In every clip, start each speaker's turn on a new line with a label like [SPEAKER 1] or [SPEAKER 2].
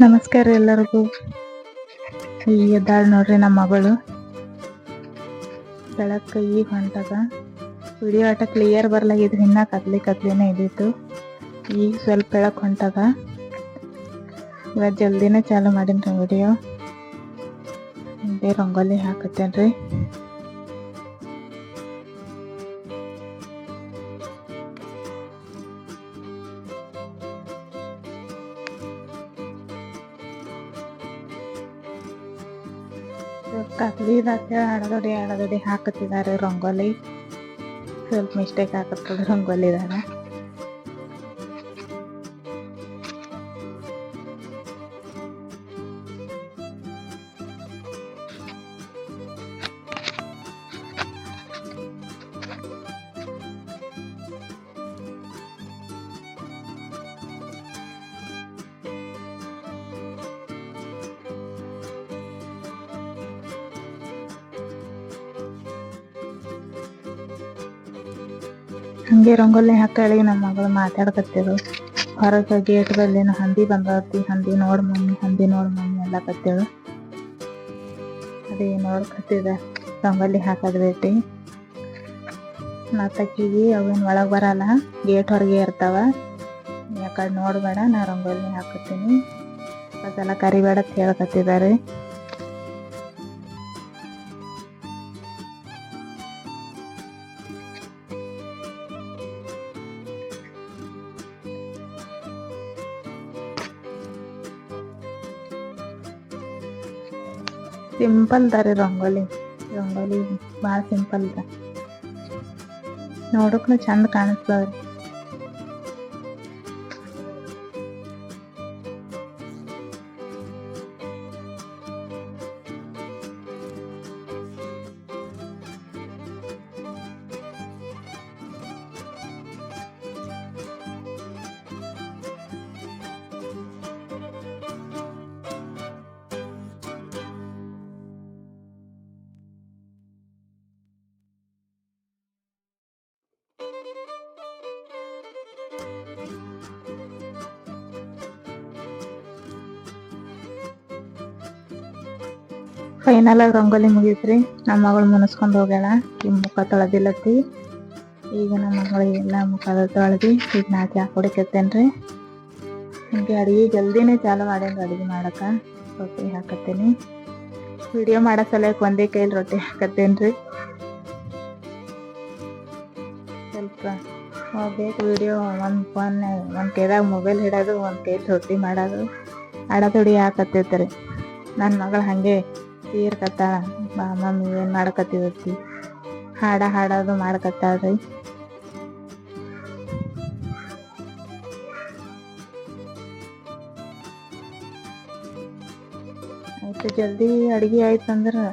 [SPEAKER 1] ನಮಸ್ಕಾರ ಎಲ್ಲರಿಗೂ. ಈಗ ಎದ್ದಾಳ ನೋಡ್ರಿ ನಮ್ಮ ಮಗಳು. ಬೆಳಕ ಈಗ ಹೊಂಟಾಗ ವಿಡಿಯೋ ಆಟ ಕ್ಲಿಯರ್ ಬರ್ಲಾಗಿದ್ರು ಇನ್ನ ಕತ್ಲಿ ಕತ್ಲಿನೇ ಇದ್ದಿತ್ತು. ಈಗ ಸ್ವಲ್ಪ ಬೆಳಕ್ ಹೊಂಟಾಗ ಇವತ್ತು ಜಲ್ದಿನೇ ಚಾಲು ಮಾಡೀನಿ ವಿಡಿಯೋ. ಇದೇ ರಂಗೋಲಿ ಹಾಕತ್ತೇನ್ರಿ. ಕತ್ಲಿದಾಕ ಅಡದೊಡಿ ಅಡದೊಡಿ ಹಾಕುತ್ತಿದ್ದಾರೆ ರಂಗೋಲಿ. ಸ್ವಲ್ಪ ಮಿಸ್ಟೇಕ್ ಹಾಕತ್ತದ ರಂಗೋಲಿದಾಗ ಹಂಗೆ ರಂಗೋಲಿ ಹಾಕಳಿ ನಮ್ಮ ಮಗಳು ಮಾತಾಡ್ಕತ್ತಿರು ಹೊರಗೆ ಗೇಟ್ ಬಲ್ಲಿನ ಹಂದಿ ಬಂದಿ ಹಂದಿ ನೋಡ್ ಮಮ್ಮಿ, ಹಂದಿ ನೋಡ್ ಮಮ್ಮಿ ಎಲ್ಲ ಕತ್ತೇಳು ಅದೇ ನೋಡ್ಕತ್ತಿದ ರಂಗೋಲಿ ಹಾಕದ್ ಬೇಟಿ. ಮತ್ತಕ್ಕಿಗಿ ಅವೇನು ಒಳಗೆ ಬರಲ್ಲ ಗೇಟ್ ಹೊರಗೆ ಇರ್ತಾವ. ಯಾಕಡೆ ನೋಡ್ಬೇಡ ನಾ ರಂಗೋಲಿ ಹಾಕತ್ತೀನಿ. ಅದೆಲ್ಲ ಕರಿಬೇಡ ಅಂತ ಹೇಳ್ಕತ್ತಿದ್ದಾರೆ ಸಿಂಪಲ್ ದಾರಿ ರಂಗೋಲಿ ರಂಗೋಲಿ ಭಾಳ ಸಿಂಪಲ್ ಅದ ನೋಡಕ್ನು ಚಂದ ಕಾಣಿಸ್ತದ್ರಿ ಫೈನಲ್ ಆಗಿ ರಂಗೋಲಿ ಮುಗೀತ್ರಿ. ನಮ್ಮ ಮಗಳು ಮುನಿಸ್ಕೊಂಡು ಹೋಗ್ಯಾಳ. ಈ ಮುಖ ತೊಳೆದಿಲ್ಲತ್ತಿ. ಈಗ ನಮ್ಮ ಮಗಳಿಗೆಲ್ಲ ಮುಖ ತೊಳೆದಿ ಈಗ ನಾಲ್ಕು ಚಾ ಹೊಡಿಕತ್ತೇನ್ರಿ ಹಿಂಗೆ ಅಡಿಗೆ ಜಲ್ದಿನೇ ಚಾಲು ಮಾಡೇನ್ರಿ ಅಡುಗೆ ಮಾಡಕ್ಕೆ. ರೊಟ್ಟಿ ಹಾಕತ್ತೇನಿ. ವಿಡಿಯೋ ಮಾಡೋ ಸಲಕ್ಕೆ ಒಂದೇ ಕೈಲಿ ರೊಟ್ಟಿ ಹಾಕತ್ತೇನ್ರಿ. ಹೋಗ್ಬೇಕು ವಿಡಿಯೋ ಒಂದು ಫೋನ್ ಒಂದು ಕೈದಾಗ ಮೊಬೈಲ್ ಹಿಡೋದು ಒಂದು ಕೈ ರೊಟ್ಟಿ ಮಾಡೋದು ಅಡದೊಡಿ ಹಾಕತ್ತೈತ್ರಿ ನನ್ನ ಮಗಳು ಹಾಗೆ ತೀರ್ಕತ್ತಾಳ. ಬಾ ಮಮ್ಮಿ ಏನು ಮಾಡಕತ್ತೀವತ್ತಿ ಹಾಡ ಹಾಡೋದು ಮಾಡ್ಕತ್ತಾಳ್ರಿ ಆಯ್ತು ಜಲ್ದಿ ಅಡುಗೆ ಆಯ್ತು ಅಂದ್ರೆ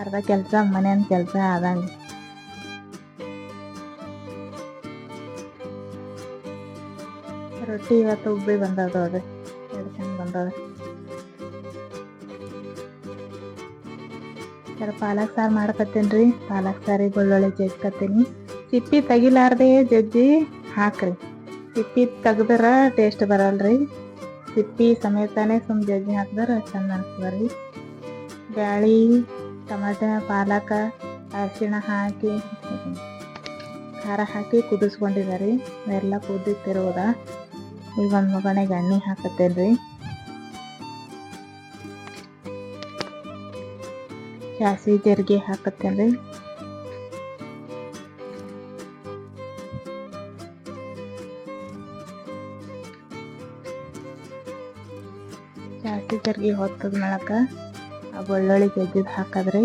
[SPEAKER 1] ಅರ್ಧ ಕೆಲಸ ಮನೆಯನ್ ಕೆಲಸ ಆದಂಗೆ ರೊಟ್ಟಿ ಇವತ್ತು ಉಬ್ಬಿ ಬಂದದ ಅದು. ಎರಡು ಚಂದ ಬಂದದ ಸರ್, ಪಾಲಕ್ ಸಾರು ಮಾಡ್ಕತ್ತೀನಿ ರೀ. ಪಾಲಕ್ ಸಾರಿ ಬೆಳ್ಳುಳ್ಳಿ ಜಜ್ಕತ್ತೀನಿ ಸಿಪ್ಪಿ ತೆಗಿಲಾರ್ದೆ ಜಜ್ಜಿ ಹಾಕ್ರಿ. ಸಿಪ್ಪಿ ತೆಗ್ದ್ರೆ ಟೇಸ್ಟ್ ಬರಲ್ರಿ. ಸಿಪ್ಪಿ ಸಮೇತನೇ ಸುಮ್ ಜಜ್ಜಿ ಹಾಕಿದ್ರೆ ಚಂದ ಅನ್ಸ್ತದ್ರಿ ಬ್ಯಾಳಿ, ಟಮಾಟ, ಪಾಲಕ, ಅರಿಶಿಣ ಹಾಕಿ, ಖಾರ ಹಾಕಿ ಕುದಿಸ್ಕೊಂಡಿದ್ದಾರೆ ಎಲ್ಲ ಕುದಿತಿರೋದ ಈಗ ಒಂದು ಮಗನಿಗೆ ಎಣ್ಣೆ ಹಾಕತ್ತೇನ್ರಿ ಸಾಸಿವೆ ಜೀರಿಗೆ ಹಾಕತ್ತೇನ್ರಿ ಸಾಸಿವೆ ಜೀರಿಗೆ ಹೊತ್ತದ ಮಾಡಕ ಆ ಬೆಳ್ಳುಳ್ಳಿ ಜಜ್ಜಿದ್ ಹಾಕದ್ರಿ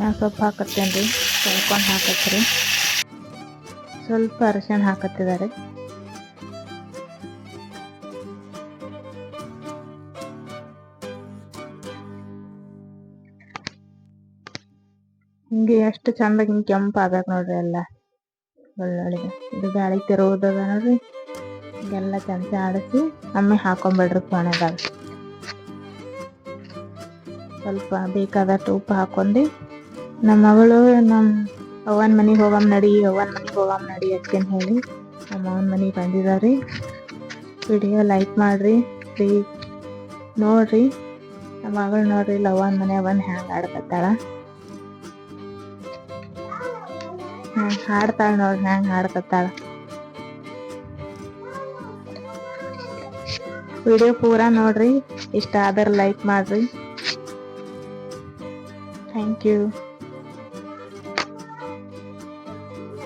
[SPEAKER 1] ಕರ್ಬೇವಿನ ಸೊಪ್ಪು ಹಾಕತ್ತೇನ್ರಿ. ತೊಳ್ಕೊಂಡು ಹಾಕತ್ರಿ. ಸ್ವಲ್ಪ ಅರಶಿನ ಹಾಕತ್ತಿದ್ದಾರೆ. ಹಿಂಗೆ ಎಷ್ಟು ಚಂದಾಗಿ ಹಿಂಗೆ ಕೆಂಪು ಆಗ್ಬೇಕು ನೋಡ್ರಿ ಎಲ್ಲ. ಬೆಳ್ಳುಳ್ಳಿಗೆ ಇದು ಗಾಳಿ ತಿರುವುದದ ನೋಡ್ರಿ. ಹಿಂಗೆಲ್ಲ ಚಮಚ ಆಡಿಸಿ ಒಮ್ಮೆ ಹಾಕೊಂಬಿಡ್ರಿ ಪಾಣ್ಯದಾಗ ಸ್ವಲ್ಪ ಬೇಕಾದಷ್ಟು ಉಪ್ಪು ಹಾಕೊಂಡು ನಮ್ಮ ಮಗಳು ನಮ್ಮ ಅವ್ವನ ಮನೆಗೆ ಹೋಗಮ್ ನಡಿ, ಅವ್ವನ ಮನೆಗೆ ಹೋಗಮ್ ನಡಿ ಅದಕ್ಕೇನು ಹೇಳಿ ನಮ್ಮ ಅವ್ವನ ಮನೆಗೆ ಬಂದಿದ್ದಾವ್ರಿ ವಿಡಿಯೋ ಲೈಕ್ ಮಾಡಿರಿ ಫ್ರೀ ನೋಡ್ರಿ, ನಮ್ಮ ಮಗಳು ನೋಡ್ರಿ, ಇಲ್ಲ ಅವ್ವನ ಮನೆ ಬಂದು ಹ್ಯಾಂಗ ಆಡ್ಕತ್ತಾಳ ಹ್ಯಾಂಗ ಹಾಡ್ತಾಳ ನೋಡ್ರಿ, ಹ್ಯಾಂಗ ಹಾಡ್ಕತ್ತಾಳ. ವಿಡಿಯೋ ಪೂರಾ ನೋಡ್ರಿ, ಇಷ್ಟ ಆದ್ರೆ ಲೈಕ್ ಮಾಡ್ರಿ. Thank you.